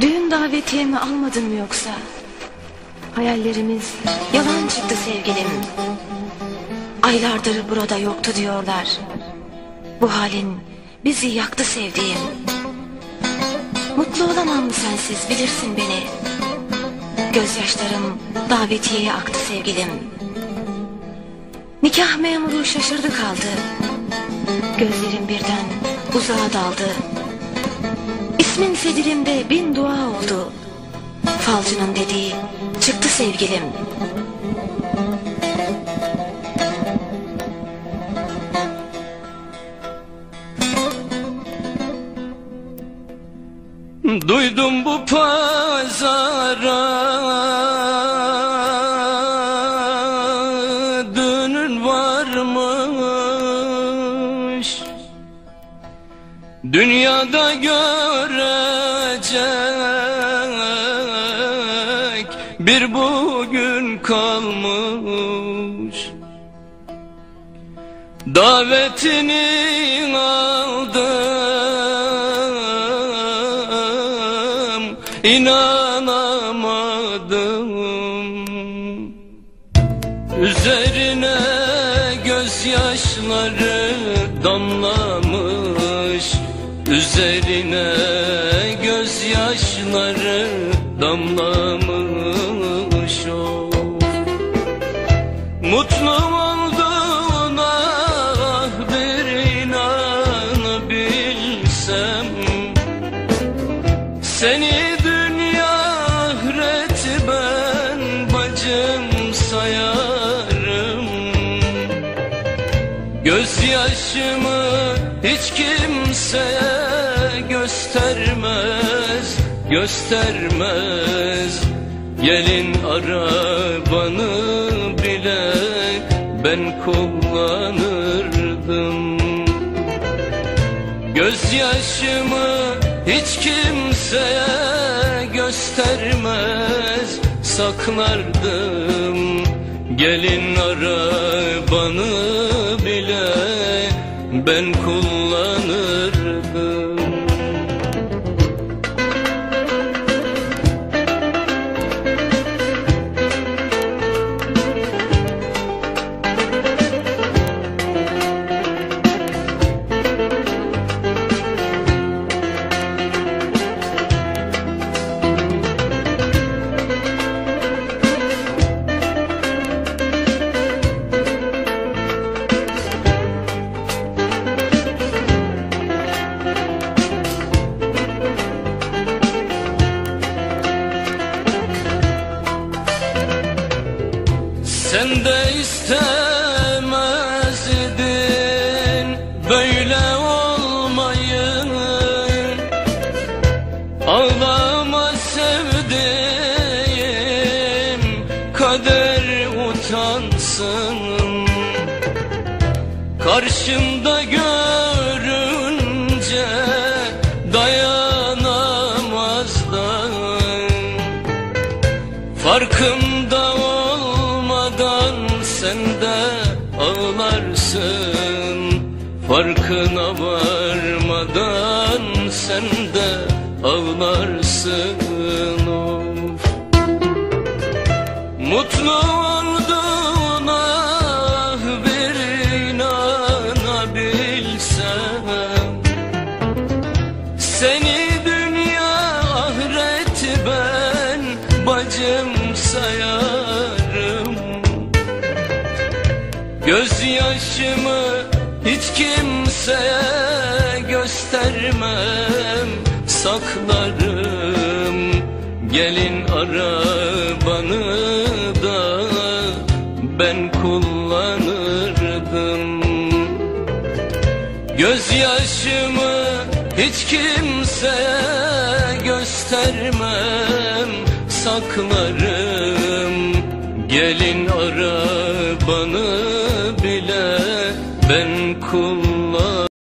Düğün davetiyemi almadın mı yoksa? Hayallerimiz yalan çıktı sevgilim. Aylardır burada yoktu diyorlar. Bu halin bizi yaktı sevdiğim. Mutlu olamam sensiz bilirsin beni. Gözyaşlarım davetiyeye aktı sevgilim. Nikah memuru şaşırdı kaldı. Gözlerim birden uzağa daldı. İsmin sedirimde bin dua oldu. Falcının dediği çıktı sevgilim. Duydum bu pazara dünün varmış Dünyada görecek bir bugün kalmış. Davetini aldım inanamadım. Üzerine gözyaşları damlamış. Üzerine gözyaşları damlamış o. Mutlu olduğuna ah bir inanabilsem Seni dünya ahireti ben bacım sayarım. Gözyaşımı hiç kimseye göstermez Gelin arabanı bile ben kullanırdım. Gözyaşımı hiç kimseye göstermez saklardım. Gelin arabanı bile ben kullanırdım Sen de istemezdin böyle olmayı Ağlama sevdiğim kader utansın. Karşımda görünce dayanamazdan Farkında Farkına varmadan sen de ağlarsın of. Mutlu olduğuna bir inanabilsem Seni dünya ahireti ben bacım sayarım. Gözyaşımı hiç kimseye göstermem Saklarım. Gelin arabanı da ben kullanırdım. Gözyaşımı hiç kimseye göstermem Saklarım. Gelin arabanı bile ben kullanırdım